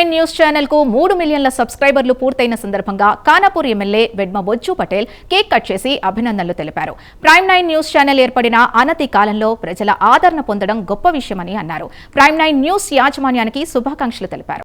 Nine news ఛానల్కు మూడు మిలియన్ల సబ్స్క్రైబర్లు పూర్తయిన సందర్భంగా Khanapur MLA Vedma Bojju Patel cake cut చేసి అభినందనలు తెలిపారు. ప్రైమ్ నైన్ న్యూస్ ఛానల్ ఏర్పడిన అనతి కాలంలో ప్రజల ఆదరణ పొందడం గొప్ప విషయమని అన్నారు. ప్రైమ్ నైన్ న్యూస్ యాజమాన్యానికి శుభాకాంక్షలు తెలిపారు.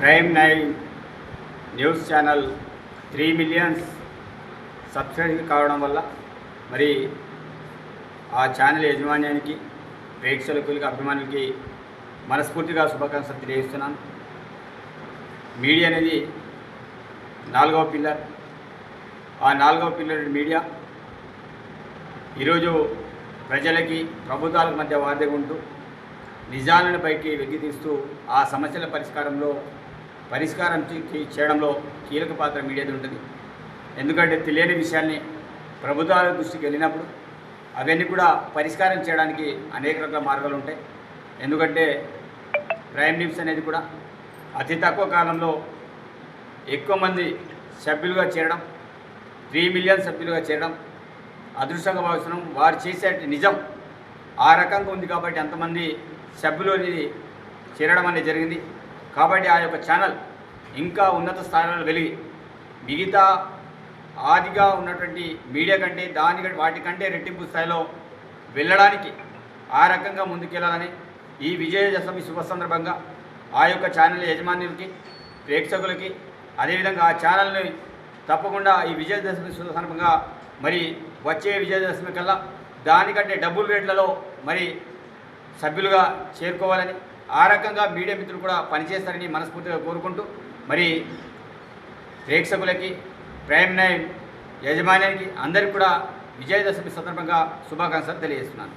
Prime nine news channel three millions subscribe కావడం వల్ల మరి ఆ ఛానల్ యజమాన్యానికి ప్రేక్షకులకి అభిమానులకి మనస్ఫూర్తిగా శుభాకాంక్షలు తెలియజేస్తున్నాను. మీడియా అనేది నాలుగవ పిల్లర్. ఆ నాలుగవ పిల్లర్ మీడియా ఈరోజు ప్రజలకి ప్రభుత్వాల మధ్య వార్తగా ఉంటూ నిజాలను పైకి వెగ్గితీస్తూ ఆ సమస్యల పరిష్కారంలో పరిష్కారం చేయడంలో కీలక పాత్ర మీడియాది ఉంటుంది. ఎందుకంటే తెలియని విషయాన్ని ప్రభుత్వాల దృష్టికి వెళ్ళినప్పుడు అవన్నీ కూడా పరిష్కారం చేయడానికి అనేక రకాల మార్గాలు ఉంటాయి. ఎందుకంటే ప్రైమ్ న్యూస్ అనేది కూడా అతి తక్కువ కాలంలో ఎక్కువ మంది సభ్యులుగా చేరడం త్రీ మిలియన్ సభ్యులుగా చేరడం అదృష్టంగా భావిస్తున్నాం. వారు చేసే నిజం. ఆ రకంగా ఉంది కాబట్టి అంతమంది సభ్యులు అనేది చేరడం అనేది జరిగింది. కాబట్టి ఆ యొక్క ఛానల్ ఇంకా ఉన్నత స్థానాలు వెలిగి మిగతా ఆదిగా ఉన్నటువంటి మీడియా కంటే దాని వాటికంటే రెట్టింపు స్థాయిలో వెళ్ళడానికి ఆ రకంగా ముందుకెళ్ళాలని ఈ విజయదశమి శుభ సందర్భంగా ఆ యొక్క ఛానల్ యజమానులకి ప్రేక్షకులకి అదేవిధంగా ఆ ఛానల్ని తప్పకుండా ఈ విజయదశమి శుభ సందర్భంగా మరి వచ్చే విజయదశమి కల్లా దానికంటే డబుల్ రేట్లలో మరి సభ్యులుగా చేరుకోవాలని ఆ రకంగా మీడియా మిత్రులు కూడా పనిచేస్తారని మనస్ఫూర్తిగా కోరుకుంటూ మరి ప్రేక్షకులకి ప్రైమ్ నైన్ యజమాన్యానికి అందరికీ కూడా విజయదశమి సందర్భంగా శుభాకాంక్షలు తెలియజేస్తున్నాను.